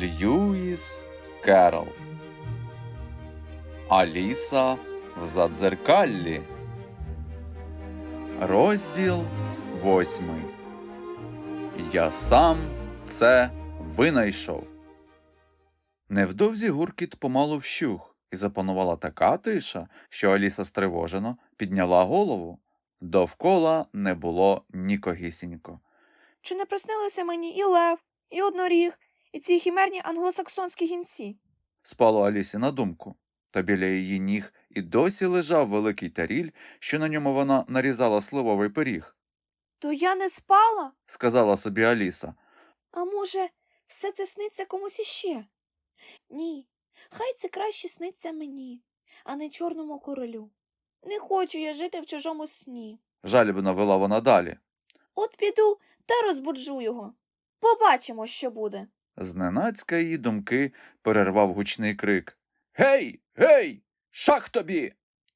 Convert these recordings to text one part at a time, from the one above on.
Льюіс Керол. Аліса в задзеркаллі. Розділ восьмий. Я сам це винайшов. Невдовзі гуркіт помалу вщух, і запанувала така тиша, що Аліса стривожено підняла голову. Довкола не було нікогісінько. Чи не приснилися мені і лев, і одноріг, і ці хімерні англосаксонські гінці? спало Алісі на думку. Та біля її ніг і досі лежав великий таріль, що на ньому вона нарізала сливовий пиріг, То я не спала? сказала собі Аліса. А може, все це сниться комусь іще? Ні, хай це краще сниться мені, а не чорному королю. Не хочу я жити в чужому сні. Жалібно вела вона далі. От піду та розбуджу його. Побачимо, що буде. Зненацька її думки перервав гучний крик Гей, гей, шах тобі!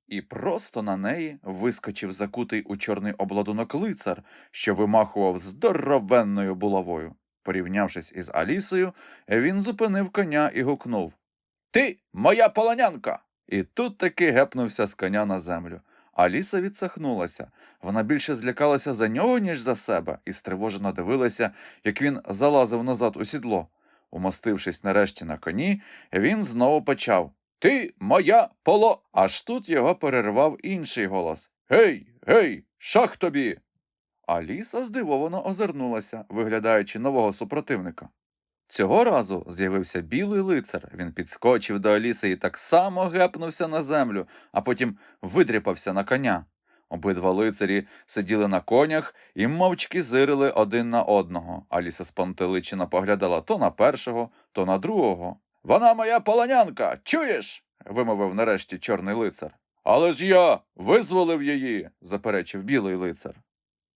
І просто на неї вискочив закутий у чорний обладунок лицар, що вимахував здоровенною булавою. Порівнявшись із Алісою, він зупинив коня і гукнув Ти моя полонянка! І тут таки гепнувся з коня на землю. Аліса відсахнулася. Вона більше злякалася за нього, ніж за себе, і стривожено дивилася, як він залазив назад у сідло. Умостившись нарешті на коні, він знову почав Ти моя поло. Аж тут його перервав інший голос Гей, гей, шах тобі. Аліса здивовано озирнулася, виглядаючи нового супротивника. Цього разу з'явився білий лицар. Він підскочив до Аліси і так само гепнувся на землю, а потім видріпався на коня. Обидва лицарі сиділи на конях і мовчки зирили один на одного. Аліса спантеличено поглядала то на першого, то на другого. Вона моя полонянка, чуєш? вимовив нарешті чорний лицар. Але ж я визволив її, заперечив білий лицар.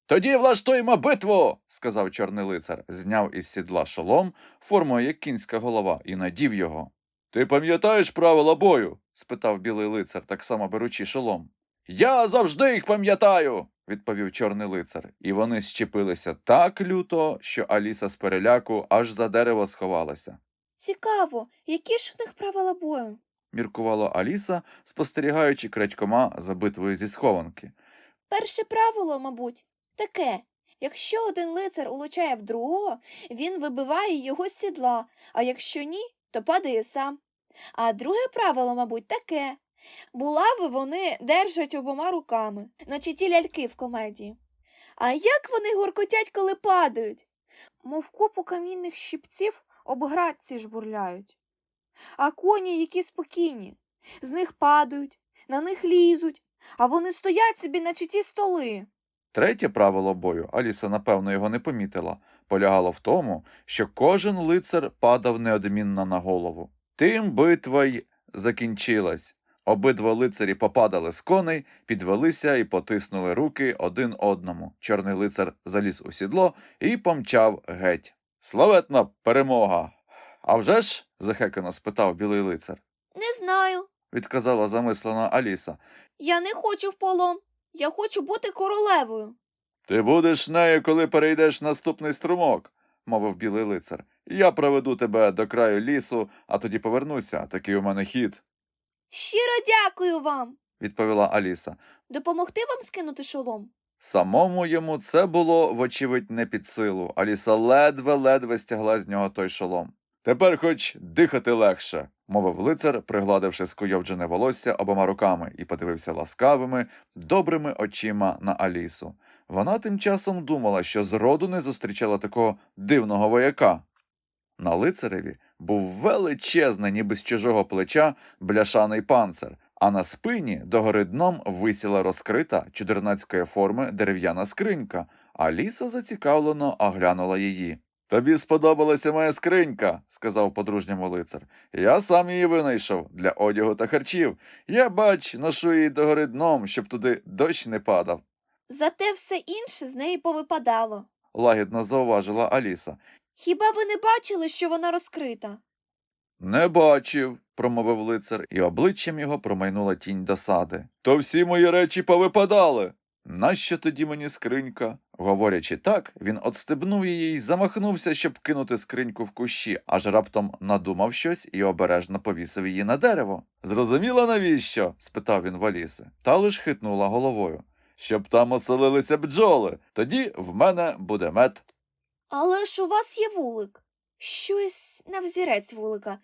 Тоді влаштуємо битву, сказав чорний лицар, зняв із сідла шолом, формою як кінська голова, і надів його. Ти пам'ятаєш правила бою? спитав білий лицар, так само беручи шолом. Я завжди їх пам'ятаю, відповів чорний лицар, і вони щепилися так люто, що Аліса з переляку аж за дерево сховалася. Цікаво, які ж у них правила бою? Міркувала Аліса, спостерігаючи крадькома за битвою зі схованки. Перше правило, мабуть, таке. Якщо один лицар улучає в другого, він вибиває його з сідла, а якщо ні, то падає сам. А друге правило, мабуть, таке. Булави вони держать обома руками, наче ті ляльки в комедії. А як вони гуркотять, коли падають? Мов купу камінних щипців об градці жбурляють. А коні, які спокійні, з них падають, на них лізуть, а вони стоять собі, наче ті столи. Третє правило бою, Аліса, напевно, його не помітила, полягало в тому, що кожен лицар падав неодмінно на голову. Тим битва й закінчилась. Обидва лицарі попадали з коней, підвелися і потиснули руки один одному. Чорний лицар заліз у сідло і помчав геть. Славетна перемога! А вже ж? захекано спитав білий лицар. Не знаю. Відказала замислена Аліса. Я не хочу в полон. Я хочу бути королевою. Ти будеш нею, коли перейдеш наступний струмок, мовив білий лицар. Я проведу тебе до краю лісу, а тоді повернуся. Такий у мене хід, Щиро дякую вам. відповіла Аліса. Допомогти вам скинути шолом? Самому йому це було, вочевидь, не під силу. Аліса ледве-ледве стягла з нього той шолом. Тепер хоч дихати легше, мовив лицар, пригладивши скуйовджене волосся обома руками, і подивився ласкавими, добрими очима на Алісу. Вона тим часом думала, що зроду не зустрічала такого дивного вояка. На лицареві був величезний, ніби з чужого плеча, бляшаний панцир, а на спині догори дном висіла розкрита чудернацької форми дерев'яна скринька. Аліса зацікавлено оглянула її. Тобі сподобалася моя скринька, сказав по-дружньому лицар. Я сам її винайшов для одягу та харчів. Я, бач, ношу її догори дном, щоб туди дощ не падав, Зате все інше з неї повипадало. лагідно зауважила Аліса. Хіба ви не бачили, що вона розкрита? Не бачив, промовив лицар, і обличчям його промайнула тінь досади. То всі мої речі повипадали. Нащо тоді мені скринька? Говорячи так, він отстебнув її й замахнувся, щоб кинути скриньку в кущі, аж раптом надумав щось і обережно повісив її на дерево. Зрозуміло, навіщо? спитав він в Аліси. Та лиш хитнула головою. Щоб там оселилися бджоли, тоді в мене буде мед. Але ж у вас є вулик. Щось на взірець вулика.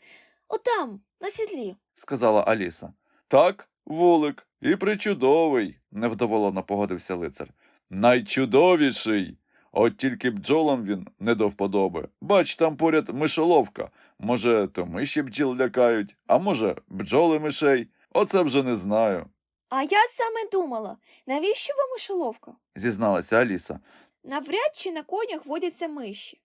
Отам, на сідлі. сказала Аліса. Так, вулик, і причудовий, невдоволено погодився лицар. Найчудовіший. От тільки бджолам він не до вподоби. Бач, там поряд мишоловка. Може, то миші бджіл лякають, а може, бджоли мишей. Оце вже не знаю, А я саме думала, навіщо вам мишоловка? зізналася Аліса. Навряд чи на конях водяться миші.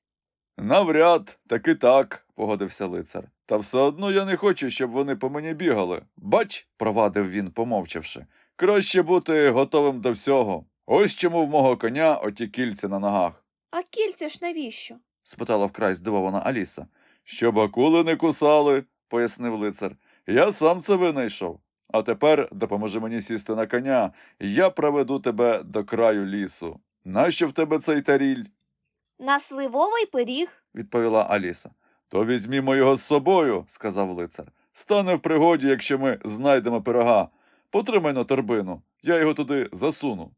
Навряд, таки так, погодився лицар. Та все одно я не хочу, щоб вони по мені бігали. Бач, провадив він, помовчавши. Краще бути готовим до всього. Ось чому в мого коня оті кільця на ногах, А кільця ж навіщо? спитала вкрай здивована Аліса. Щоб акули не кусали, пояснив лицар. Я сам це винайшов. А тепер допоможи мені сісти на коня, я проведу тебе до краю лісу. Нащо в тебе цей таріль? На сливовий пиріг. відповіла Аліса. То візьмімо його з собою, сказав лицар. Стане в пригоді, якщо ми знайдемо пирога. Потримай на торбину, я його туди засуну.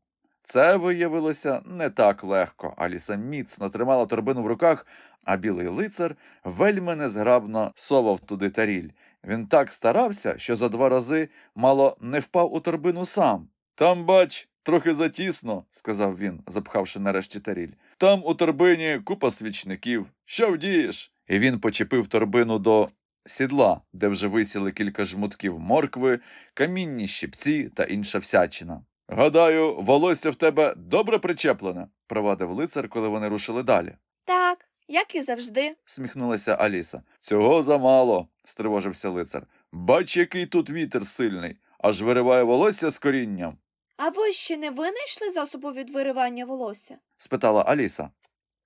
Це виявилося не так легко. Аліса міцно тримала торбину в руках, а білий лицар вельми незграбно совав туди таріль. Він так старався, що за два рази мало не впав у торбину сам. Там, бач, трохи затісно, сказав він, запхавши нарешті таріль. Там у торбині купа свічників. Що вдієш? І він почепив торбину до сідла, де вже висіли кілька жмутків моркви, камінні щипці та інша всячина. Гадаю, волосся в тебе добре причеплене, провадив лицар, коли вони рушили далі. Так, як і завжди. Сміхнулася Аліса. Цього замало, стривожився лицар. Бач, який тут вітер сильний, аж вириває волосся з корінням. А ви ще не винайшли засобу від виривання волосся? спитала Аліса.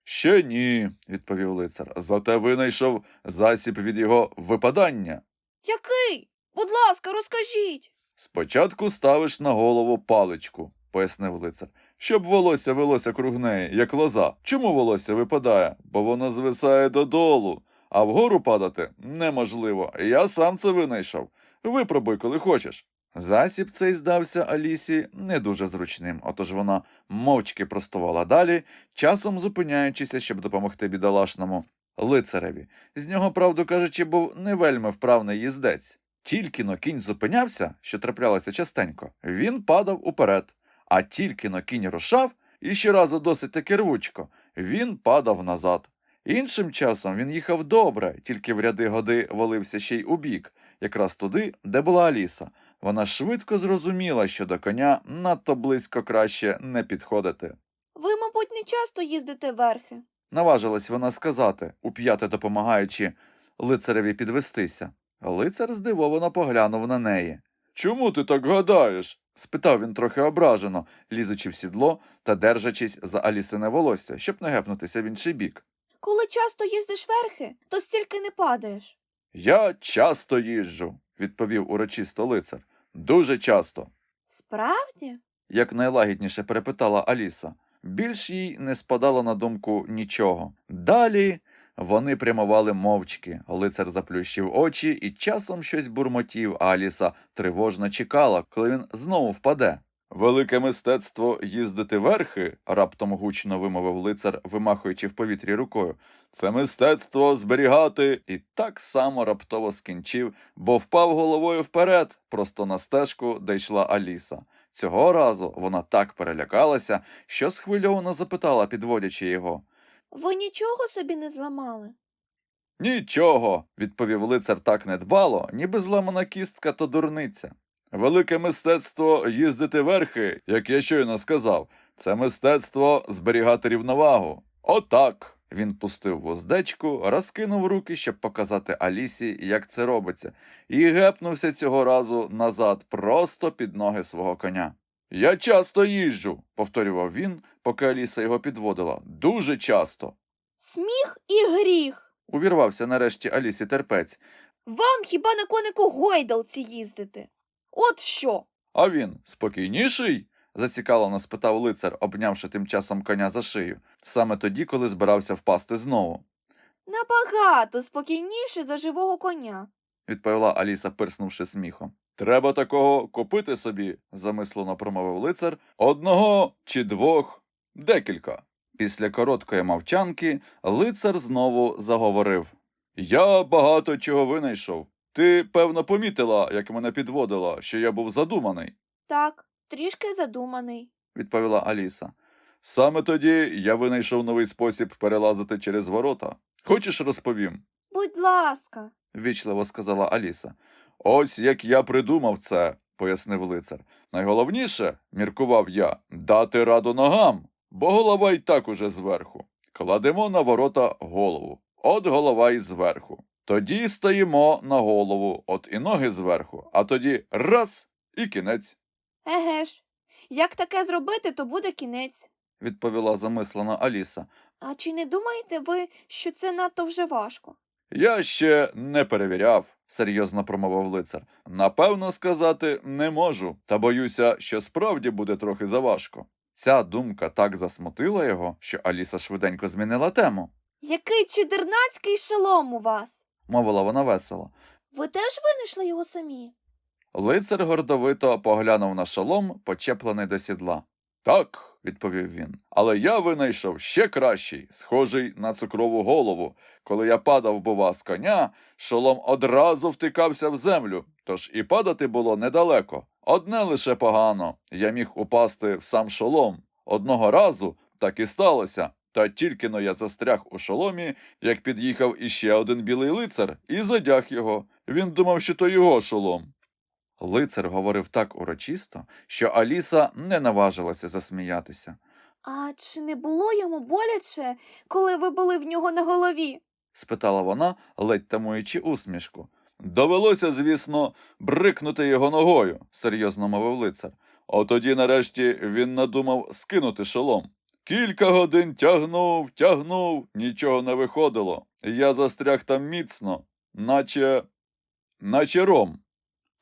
Ще ні, відповів лицар. Зате винайшов засіб від його випадання. Який? Будь ласка, розкажіть. Спочатку ставиш на голову паличку, пояснив лицар, щоб волосся велося круг неї, як лоза. Чому волосся випадає? Бо воно звисає додолу, а вгору падати неможливо. Я сам це винайшов. Випробуй, коли хочеш. Засіб цей здався Алісі не дуже зручним, отож вона мовчки простувала далі, часом зупиняючися, щоб допомогти бідолашному лицареві. З нього, правду кажучи, був не вельми вправний їздець. Тільки но кінь зупинявся, що траплялося частенько, він падав уперед, а тільки но кінь рушав, і щоразу досить таки рвучко, він падав назад. Іншим часом він їхав добре, тільки в ряди годи волився ще й убік, якраз туди, де була Аліса. Вона швидко зрозуміла, що до коня надто близько краще не підходити. Ви, мабуть, не часто їздите верхи. Наважилась вона сказати, уп'яте допомагаючи лицареві підвестися. Лицар здивовано поглянув на неї. Чому ти так гадаєш? спитав він трохи ображено, лізучи в сідло та держачись за Алісине волосся, щоб не гепнутися в інший бік. Коли часто їздиш верхи, то стільки не падаєш. Я часто їжджу, відповів урочисто лицар. Дуже часто. Справді? як найлагідніше перепитала Аліса. Більш їй не спадало на думку нічого. Далі вони прямували мовчки. Лицар заплющив очі і часом щось бурмотів, а Аліса тривожно чекала, коли він знову впаде. Велике мистецтво їздити верхи, раптом гучно вимовив лицар, вимахуючи в повітрі рукою. Це мистецтво зберігати, і так само раптово скінчив, бо впав головою вперед, просто на стежку, де йшла Аліса. Цього разу вона так перелякалася, що схвильовано запитала, підводячи його. Ви нічого собі не зламали? Нічого, відповів лицар так недбало, ніби зламана кістка то дурниця. Велике мистецтво їздити верхи, як я щойно сказав, це мистецтво зберігати рівновагу. Отак. Він пустив вуздечку, розкинув руки, щоб показати Алісі, як це робиться, і гепнувся цього разу назад, просто під ноги свого коня. Я часто їжджу, повторював він, поки Аліса його підводила. Дуже часто. Сміх і гріх. Увірвався нарешті Алісі терпець, Вам хіба на конику гойдалці їздити? От що? а він спокійніший? зацікавлено спитав лицар, обнявши тим часом коня за шию, саме тоді, коли збирався впасти знову. Набагато спокійніше за живого коня. відповіла Аліса, пирснувши сміхом. Треба такого купити собі, замислено промовив лицар. Одного чи двох, декілька. Після короткої мовчанки лицар знову заговорив Я багато чого винайшов. Ти, певно, помітила, як мене підводила, що я був задуманий, Так, трішки задуманий. відповіла Аліса. Саме тоді я винайшов новий спосіб перелазити через ворота. Хочеш розповім? Будь ласка. ввічливо сказала Аліса. Ось як я придумав це, пояснив лицар. Найголовніше, міркував я, дати раду ногам, бо голова й так уже зверху. Кладемо на ворота голову, от голова й зверху. Тоді стаємо на голову, от і ноги зверху, а тоді раз і кінець, Еге ж. Як таке зробити, то буде кінець. відповіла замислена Аліса. А чи не думаєте ви, що це надто вже важко? Я ще не перевіряв, серйозно промовив лицар. Напевно, сказати не можу, та боюся, що справді буде трохи заважко. Ця думка так засмутила його, що Аліса швиденько змінила тему, Який чудернацький шолом у вас? мовила вона весело. Ви теж винайшли його самі? Лицар гордовито поглянув на шолом, почеплений до сідла. Так, відповів він. Але я винайшов ще кращий, схожий на цукрову голову. Коли я падав, бува, з коня, шолом одразу втикався в землю, тож і падати було недалеко. Одне лише погано я міг упасти в сам шолом. Одного разу так і сталося. Та тільки но я застряг у шоломі, як під'їхав іще один білий лицар і задяг його. Він думав, що то його шолом. Лицар говорив так урочисто, що Аліса не наважилася засміятися. А чи не було йому боляче, коли ви були в нього на голові? спитала вона, ледь тамуючи усмішку. Довелося, звісно, брикнути його ногою, серйозно мовив лицар. Отоді, нарешті, він надумав скинути шолом. Кілька годин тягнув, тягнув, нічого не виходило. Я застряг там міцно, наче. наче ром.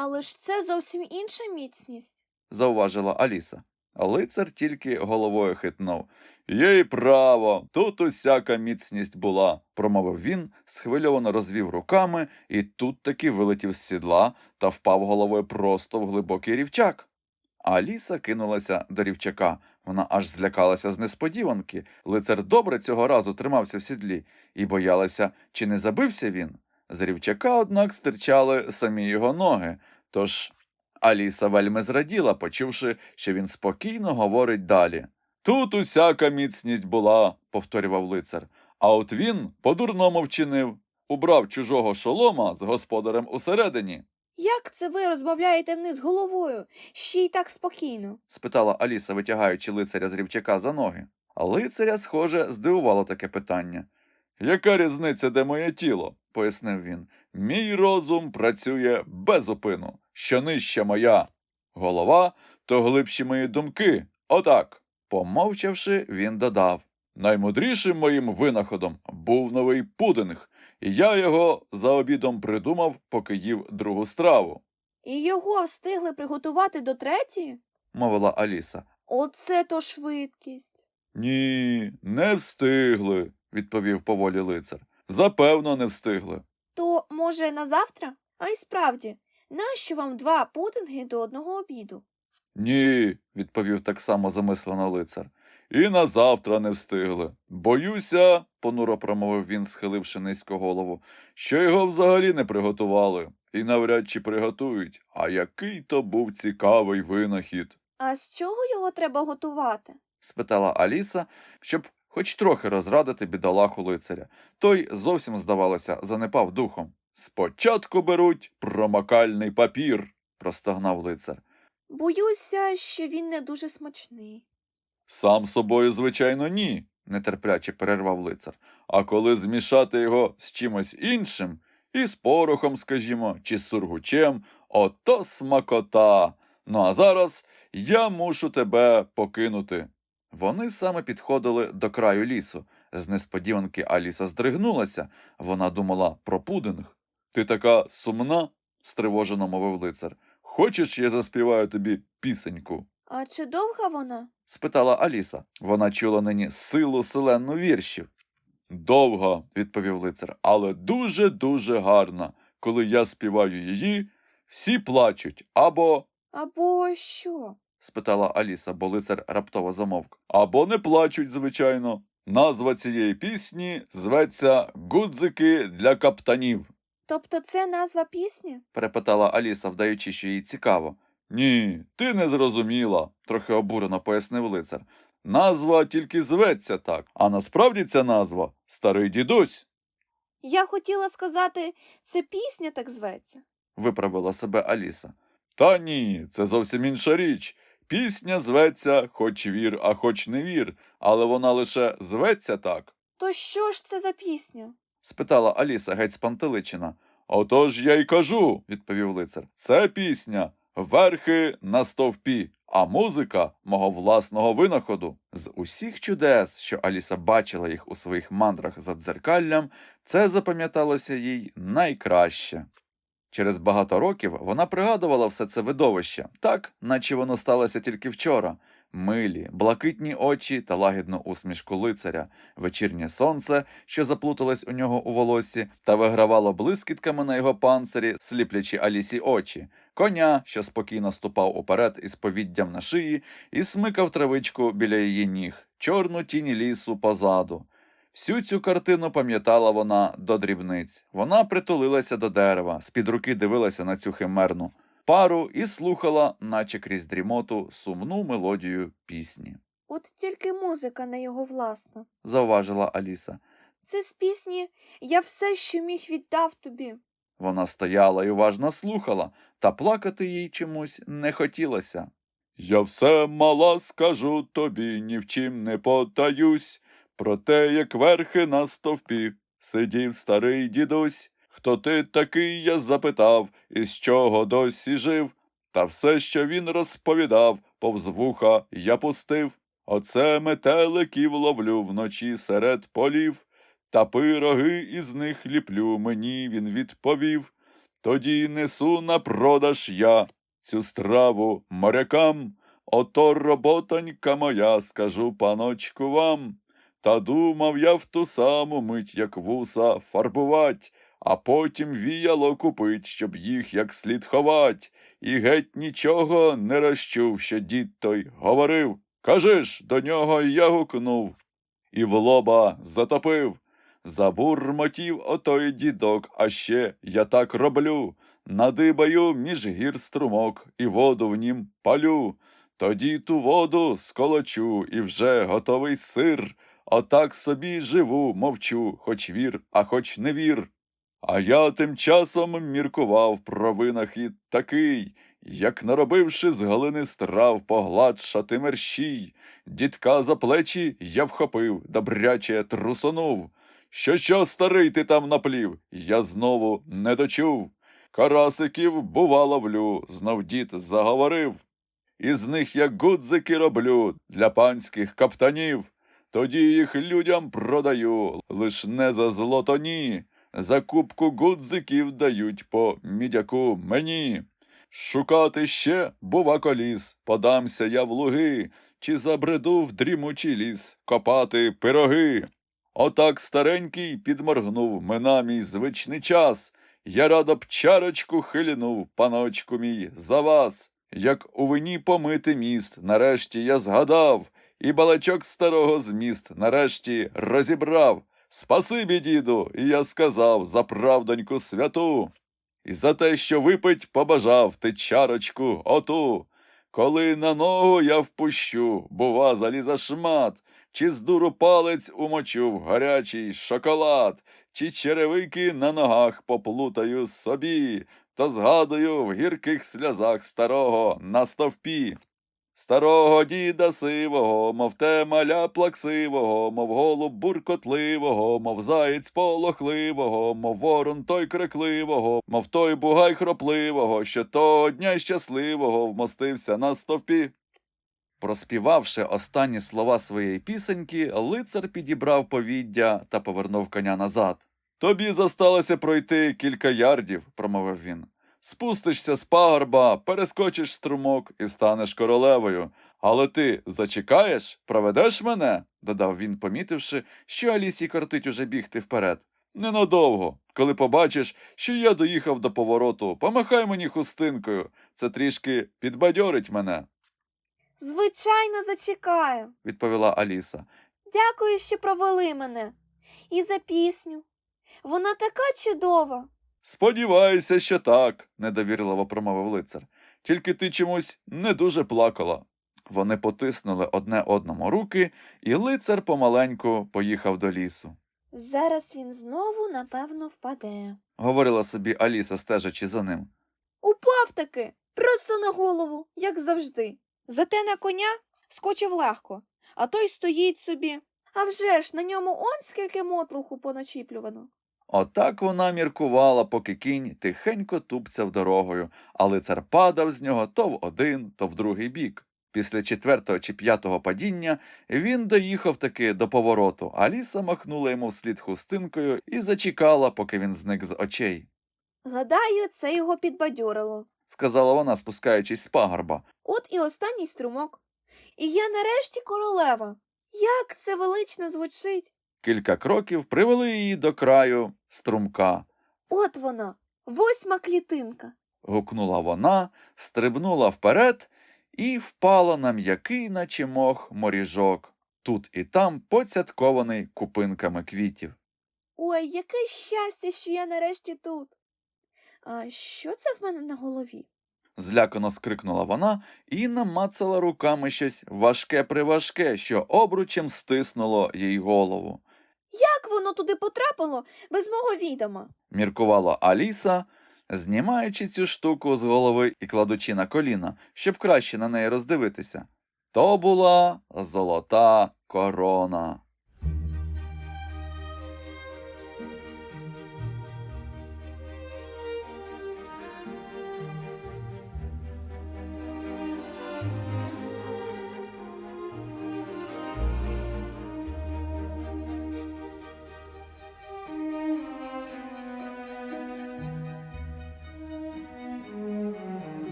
Але ж це зовсім інша міцність. зауважила Аліса. А лицар тільки головою хитнув. Є й право, тут усяка міцність була, промовив він, схвильовано розвів руками, і тут таки вилетів з сідла та впав головою просто в глибокий рівчак. Аліса кинулася до рівчака. Вона аж злякалася з несподіванки. Лицар добре цього разу тримався в сідлі і боялася, чи не забився він. З рівчака, однак, стирчали самі його ноги. Тож Аліса вельми зраділа, почувши, що він спокійно говорить далі. Тут усяка міцність була, повторював лицар. А от він по-дурному вчинив, убрав чужого шолома з господарем усередині, Як це ви розмовляєте вниз головою, ще й так спокійно? спитала Аліса, витягаючи лицаря з рівчака за ноги. А лицаря, схоже, здивувало таке питання. Яка різниця, де моє тіло? Пояснив він. Мій розум працює без упину. Що нижча моя голова, то глибші мої думки. Отак. Помовчавши, він додав. Наймудрішим моїм винаходом був новий пудинг, і я його за обідом придумав, поки їв другу страву, І його встигли приготувати до третьої? мовила Аліса. Оце то швидкість. Ні, не встигли, відповів поволі лицар. Запевно, не встигли. То, може, на завтра? А й справді, нащо вам два пудинги до одного обіду? Ні, відповів так само замислено лицар. І на завтра не встигли. Боюся, понуро промовив він, схиливши низько голову, що його взагалі не приготували, і навряд чи приготують. А який то був цікавий винахід? А з чого його треба готувати? спитала Аліса, щоб хоч трохи розрадити бідолаху лицаря. Той зовсім, здавалося, занепав духом. Спочатку беруть промокальний папір, простогнав лицар. Боюся, що він не дуже смачний. Сам собою, звичайно, ні, нетерпляче перервав лицар. А коли змішати його з чимось іншим, із порохом, скажімо, чи з сургучем, ото смакота. Ну а зараз я мушу тебе покинути. Вони саме підходили до краю лісу. З несподіванки Аліса здригнулася. Вона думала про пудинг. Ти така сумна, стривожено мовив лицар. Хочеш, я заспіваю тобі пісеньку? А чи довга вона? спитала Аліса. Вона чула нині силу селенну віршів. Довга, відповів лицар, але дуже-дуже гарна. Коли я співаю її, всі плачуть або. Або що? Спитала Аліса, бо лицар раптово замовк. Або не плачуть, звичайно. Назва цієї пісні зветься Гудзики для каптанів. Тобто це назва пісні? перепитала Аліса, вдаючи, що їй цікаво. Ні, ти не зрозуміла, трохи обурено пояснив лицар. Назва тільки зветься так, а насправді ця назва старий дідусь, Я хотіла сказати, це пісня так зветься. виправила себе Аліса. Та ні, це зовсім інша річ. Пісня зветься хоч вір, а хоч не вір, але вона лише зветься так. То що ж це за пісня? спитала Аліса геть спантеличена. Отож я й кажу, відповів лицар. Це пісня верхи на стовпі, а музика мого власного винаходу. З усіх чудес, що Аліса бачила їх у своїх мандрах за дзеркаллям, це запам'яталося їй найкраще. Через багато років вона пригадувала все це видовище, так, наче воно сталося тільки вчора. Милі, блакитні очі та лагідну усмішку лицаря, вечірнє сонце, що заплуталось у нього у волосі, та вигравало блискітками на його панцирі, сліплячи Алісі очі, коня, що спокійно ступав уперед із повіддям на шиї, і смикав травичку біля її ніг, чорну тіні лісу позаду. Всю цю картину пам'ятала вона до дрібниць. Вона притулилася до дерева, з-під руки дивилася на цю химерну пару і слухала, наче крізь дрімоту, сумну мелодію пісні. От тільки музика не його власна. Зауважила Аліса. Це з пісні Я все, що міг віддав тобі. Вона стояла і уважно слухала, та плакати їй чомусь не хотілося. Я все мала скажу тобі, ні в чим не потаюсь, про те, як верхи на стовпі сидів старий дідусь. Хто ти такий, я запитав, і з чого досі жив, та все, що він розповідав, повз вуха я пустив. Оце метеликів ловлю вночі серед полів. Та пироги із них ліплю, мені він відповів. Тоді несу на продаж я цю страву морякам. Ото роботонька моя, скажу паночку вам. Та думав я в ту саму мить, як вуса фарбувать, а потім віяло купить, щоб їх як слід ховать. І геть нічого не розчув, що дід той говорив. Кажи ж, до нього я гукнув. І в лоба затопив. Забурмотів отой дідок, а ще я так роблю. Надибаю між гір струмок і воду в нім палю. Тоді ту воду сколочу і вже готовий сир. Отак собі живу, мовчу, хоч вір, а хоч не вір. А я тим часом міркував про винахід такий, як наробивши з глини страв погладшати мерщій. Дідка за плечі я вхопив, добряче трусонув. Що що, старий ти там наплів? Я знову не дочув. Карасиків, бува, ловлю, знов дід заговорив. Із них я гудзики роблю для панських каптанів. Тоді їх людям продаю, лиш не за злото ні. За кубку гудзиків дають по мідяку мені. Шукати ще, бува, коліс, подамся я в луги, чи забреду в дрімучий ліс копати пироги. Отак старенький підморгнув мина мій звичний час. Я радо б чарочку хилянув, паночку мій, за вас. Як у вині помити міст, нарешті я згадав, і балачок старого зміст нарешті розібрав. Спасибі, діду, і я сказав за правдоньку святу. І за те, що випить, побажав ти чарочку оту. Коли на ногу я впущу, бува заліза шмат, чи з дуру палець умочу в гарячий шоколад, чи черевики на ногах поплутаю собі, то згадую в гірких сльозах старого на стовпі. Старого діда сивого, мов те маля плаксивого, мов голуб буркотливого, мов заєць полохливого, мов ворон той крикливого, мов той бугай хропливого, що того дня щасливого вмостився на стовпі. Проспівавши останні слова своєї пісеньки, лицар підібрав повіддя та повернув коня назад. Тобі зосталося пройти кілька ярдів, промовив він. Спустишся з пагорба, перескочиш струмок і станеш королевою. Але ти зачекаєш, проведеш мене? додав він, помітивши, що Алісі кортить уже бігти вперед. Ненадовго. Коли побачиш, що я доїхав до повороту, помахай мені хустинкою. Це трішки підбадьорить мене, Звичайно, зачекаю. відповіла Аліса. Дякую, що провели мене. І за пісню. Вона така чудова. Сподіваюся, що так, недовірливо промовив лицар. Тільки ти чомусь не дуже плакала. Вони потиснули одне одному руки, і лицар помаленьку поїхав до лісу. Зараз він знову, напевно, впаде. Говорила собі Аліса, стежачи за ним. Упав таки, просто на голову, як завжди. Зате на коня скочив легко, а той стоїть собі. А вже ж на ньому он скільки мотлуху поначіплювано. Отак вона міркувала, поки кінь тихенько тупцяв дорогою, а лицар падав з нього то в один, то в другий бік. Після четвертого чи п'ятого падіння він доїхав таки до повороту, Аліса махнула йому вслід хустинкою і зачекала, поки він зник з очей. Гадаю, це його підбадьорило. Сказала вона, спускаючись з пагорба. От і останній струмок. І я нарешті королева. Як це велично звучить. Кілька кроків привели її до краю струмка. От вона, восьма клітинка. Гукнула вона, стрибнула вперед і впала на м'який, наче мох, моріжок, тут і там поцяткований купинками квітів. Ой, яке щастя, що я нарешті тут. А що це в мене на голові? Злякано скрикнула вона і намацала руками щось важке приважке, що обручем стиснуло їй голову. Як воно туди потрапило без мого відома? Міркувала Аліса, знімаючи цю штуку з голови і кладучи на коліна, щоб краще на неї роздивитися. То була золота корона.